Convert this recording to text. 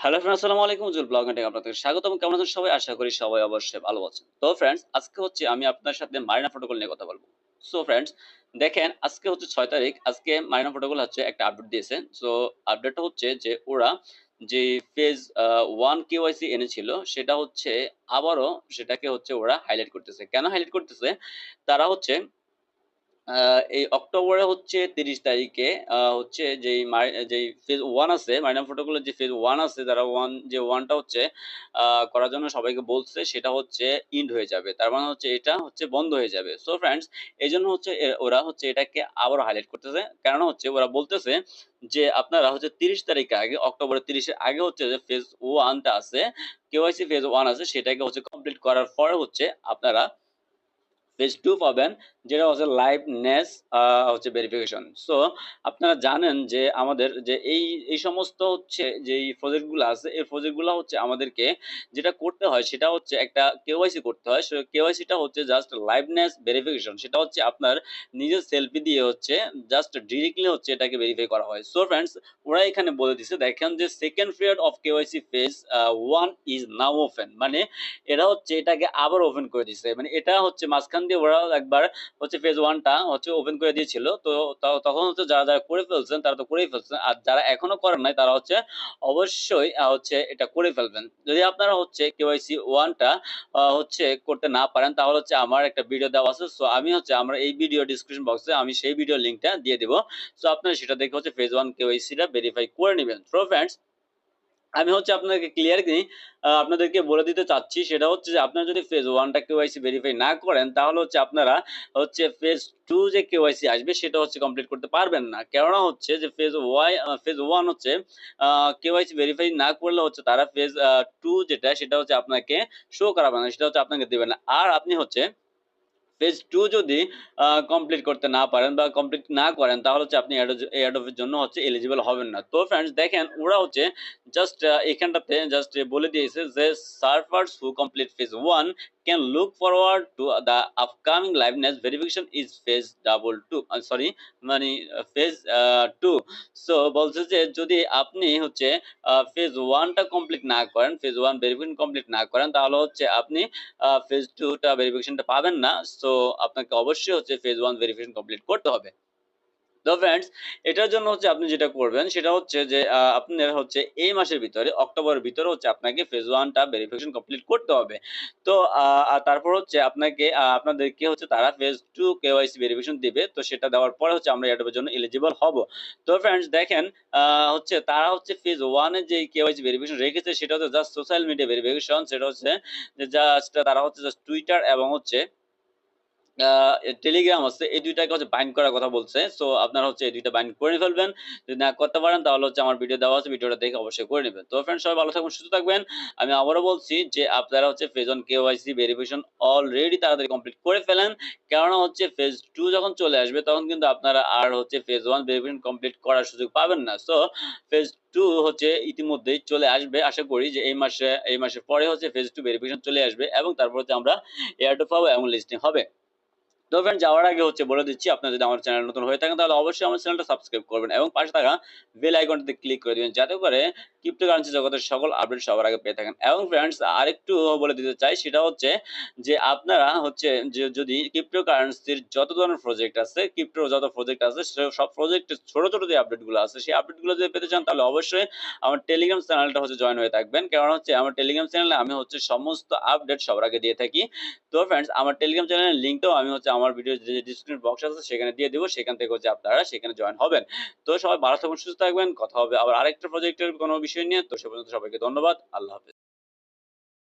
Hello friends আসসালামু আলাইকুম, উজ্জ্বল blog থেকে আপনাদের স্বাগতম। কেমন আছেন সবাই? আশা করি সবাই অবশ্যই ভালো আছেন। তো ফ্রেন্ডস আজকে হচ্ছে আমি আপনার সাথে মারিনা প্রোটোকল নিয়ে কথা বলব। সো ফ্রেন্ডস দেখেন, আজকে হচ্ছে ছয় তারিখ। আজকে মারিনা প্রোটোকল হচ্ছে একটা আপডেট দিয়েছে। সো আপডেটটা হচ্ছে যে ওরা যে ফেজ ওয়ান কেওয়াইসি এনেছিল, সেটা হচ্ছে আবারও সেটাকে হচ্ছে ওরা হাইলাইট করতেছে। কেন হাইলাইট করতেছে? তারা হচ্ছে এই অক্টোবরে হচ্ছে তিরিশ তারিখে হচ্ছে যেই যেই ফেজ ওয়ান আছে মাইনাম প্রোটোকলের যে ফেজ ওয়ান আছে তারা ওয়ান যে ওয়ানটা হচ্ছে করার জন্য সবাইকে বলছে, সেটা হচ্ছে ইন্ড হয়ে যাবে। তার মানে হচ্ছে এটা হচ্ছে বন্ধ হয়ে যাবে। সো ফ্রেন্ডস এই জন্য হচ্ছে ওরা হচ্ছে এটাকে আবার হাইলাইট করতেছে। কারণ হচ্ছে ওরা বলতেছে যে আপনারা হচ্ছে তিরিশ তারিখে আগে, অক্টোবরের তিরিশের আগে হচ্ছে যে ফেজ ওয়ানটা আছে কেওয়াইসি ফেজ ওয়ান আছে, সেটাকে হচ্ছে কমপ্লিট করার পরে হচ্ছে আপনারা ফেজ টু পাবেন, যেটা হচ্ছে লাইভনেস হচ্ছে ভেরিফিকেশন সো আপনারা জানেন যে আমাদের যে এই এই সমস্ত হচ্ছে যে প্রজেক্টগুলো আছে, এই প্রজেক্টগুলো হচ্ছে আমাদেরকে যেটা করতে হয় সেটা হচ্ছে একটা কেওয়াইসি করতে হয়। সে কেওয়াইসিটা হচ্ছে জাস্ট লাইভনেস ভেরিফিকেশন সেটা হচ্ছে আপনার নিজের সেলফি দিয়ে হচ্ছে জাস্ট ডিরেক্টলি হচ্ছে এটাকে ভেরিফাই করা হয়। সো ফ্রেন্ডস ওরা এখানে বলে দিছে, দেখেন যে second period of KYC phase one is now open মানে এরা হচ্ছে এটাকে আবার ওপেন করে দিছে। মানে এটা হচ্ছে মাঝখান দিয়ে ওরা একবার হচ্ছে ফেজ ওয়ানটা হচ্ছে ওপেন করে দিয়েছিল। তো তখন হচ্ছে যারা যারা করে ফেলছেন, তারা তো করেই ফেলছেন। আর যারা এখনও করেন নাই, তারা হচ্ছে অবশ্যই হচ্ছে এটা করে ফেলবেন। যদি আপনারা হচ্ছে কেওয়াইসি ওয়ানটা হচ্ছে করতে না পারেন, তাহলে হচ্ছে আমার একটা ভিডিও দেওয়া আছে। সো আমি হচ্ছে আমার এই ভিডিও ডিসক্রিপশন বক্সে আমি সেই ভিডিও লিঙ্কটা দিয়ে দেবো। সো আপনারা সেটা দেখে হচ্ছে ফেজ ওয়ান কেওয়াইসিটা ভেরিফাই করে নেবেন। তো ফ্রেন্ডস আমি হচ্ছে আপনাদেরকে ক্লিয়ারলি আপনাদেরকে বলে দিতে চাচ্ছি, সেটা হচ্ছে যে আপনারা যদি ফেজ ওয়ানটা কেওয়াইসি ভেরিফাই না করেন, তাহলে হচ্ছে আপনারা হচ্ছে ফেজ টু যে কেওয়াইসি আসবে, সেটা হচ্ছে কমপ্লিট করতে পারবেন না। কেননা হচ্ছে যে ফেজ ওয়াই ফেজ ওয়ান হচ্ছে কেওয়াইসি ভেরিফাই না করলে হচ্ছে তারা ফেজ টু যেটা, সেটা হচ্ছে আপনাকে শো করাবে না, সেটা হচ্ছে আপনাকে দেবে না। আর আপনি হচ্ছে ফেজ টু যদি কমপ্লিট করতে না পারেন বা কমপ্লিট না করেন, তাহলে হচ্ছে আপনি অ্যাডোভের জন্য হচ্ছে এলিজিবল হবেন না। তো ফ্রেন্ডস দেখেন ওরা হচ্ছে জাস্ট এখানটাতে জাস্ট বলে দিয়েছে যে servers who complete phase one can look forward to the upcoming liveness verification is phase double two sorry মানে ফেজ টু সো বলছে যে যদি আপনি হচ্ছে ফেজ ওয়ানটা কমপ্লিট না করেন ফেজ ওয়ান ভেরিফিকেশন কমপ্লিট না করেন, তাহলে হচ্ছে আপনি ফেজ টুটা ভেরিফিকেশনটা পাবেন না। সো আপনাকে অবশ্যই হচ্ছে ফেজ ওয়ান ভেরিফিকেশন কমপ্লিট করতে হবে। তো ফ্রেন্ডস এটার জন্য হচ্ছে আপনি যেটা করবেন, সেটা হচ্ছে যে আপনার হচ্ছে এই মাসের ভিতরে, অক্টোবরের ভিতরে হচ্ছে আপনাকে ফেজ ওয়ানটা ভেরিফিকেশন কমপ্লিট করতে হবে। তো তারপর হচ্ছে আপনাকে আপনাদেরকে হচ্ছে তারা ফেজ টু কেওয়াইসি ভেরিফিকেশন দিবে, তো সেটা দেওয়ার পরে হচ্ছে আমরা এটার জন্য এলিজিবল হব। তো ফ্রেন্ডস দেখেন হচ্ছে তারা হচ্ছে ফেজ ওয়ানে যে কে কেওয়াইসি ভেরিফিকেশন রেখেছে, সেটা হচ্ছে জাস্ট সোশ্যাল মিডিয়া ভেরিফিকেশন সেটা হচ্ছে জাস্ট তারা হচ্ছে জাস্ট টুইটার এবং হচ্ছে টেলিগ্রাম আছে, এই দুইটাকে হচ্ছে বাইন্ড করার কথা বলছে। সো আপনারা হচ্ছে এই দুইটা বাইন্ড করে ফেলবেন। যদি না করতে পারেন, তাহলে হচ্ছে আমার ভিডিও দেওয়া আছে ভিডিওটা দেখে অবশ্যই করে নেবেন। তো ফ্রেন্ড সবাই ভালো থাকবেন, সুস্থ থাকবেন। আমি আবারও বলছি যে, আপনারা হচ্ছে phase one KYC verification already তাড়াতাড়ি কমপ্লিট করে ফেলেন। কেননা হচ্ছে ফেজ টু যখন চলে আসবে, তখন কিন্তু আপনারা আর হচ্ছে ফেজ ওয়ান ভেরিফিকেশন কমপ্লিট করার সুযোগ পাবেন না। সো ফেজ টু হচ্ছে ইতিমধ্যেই চলে আসবে। আশা করি যে, এই মাসে, এই মাসের পরে হচ্ছে ফেজ টু ভেরিফিকেশন চলে আসবে এবং তারপর হচ্ছে আমরা এয়ারটো পাবো এবং লিস্টিং হবে। তো ফ্রেন্ড যাওয়ার আগে হচ্ছে বলে দিচ্ছি, আপনারা যদি আমার চ্যানেল নতুন হয়ে থাকেন, তাহলে অবশ্যই আমার চ্যানেলটা সাবস্ক্রাইব করবেন এবং পাশে থাকা বেল আইকনটাতে ক্লিক করে দিবেন, যাতে করে ক্রিপ্টোকারেন্সি জগতের সকল আপডেট সবার আগে পেয়ে থাকেন। এবং ফ্রেন্ডস আরেকটু বলে দিতে চাই, সেটা হচ্ছে যে আপনারা হচ্ছে যে যদি ক্রিপ্টোকারেন্সির যত ধরনের প্রজেক্ট আছে ক্রিপ্টোর যত প্রজেক্ট আছে সব প্রজেক্টের ছোট ছোট যে আপডেটগুলো আছে, সেই আপডেটগুলো যদি পেতে চান, তাহলে অবশ্যই আমার টেলিগ্রাম চ্যানেলটা হচ্ছে জয়েন হয়ে থাকবেন। কারণ হচ্ছে আমার টেলিগ্রাম চ্যানেলে আমি হচ্ছে সমস্ত আপডেট সবার আগে দিয়ে থাকি। তো ফ্রেন্ডস আমার টেলিগ্রাম চ্যানেলের লিঙ্কটাও আমি হচ্ছে আমার ভিডিও যে ডিসক্রিপশন বক্স আছে সেখানে দিয়ে দেবো, সেখান থেকে হচ্ছে আপনারা সেখানে জয়েন হবেন। তো সবাই ভালো থাকবেন সুস্থ থাকবেন, কথা হবে আবার আরেকটা প্রজেক্টের কোনো বিষয় নিয়ে। তো সে পর্যন্ত সবাইকে ধন্যবাদ, আল্লাহ হাফেজ।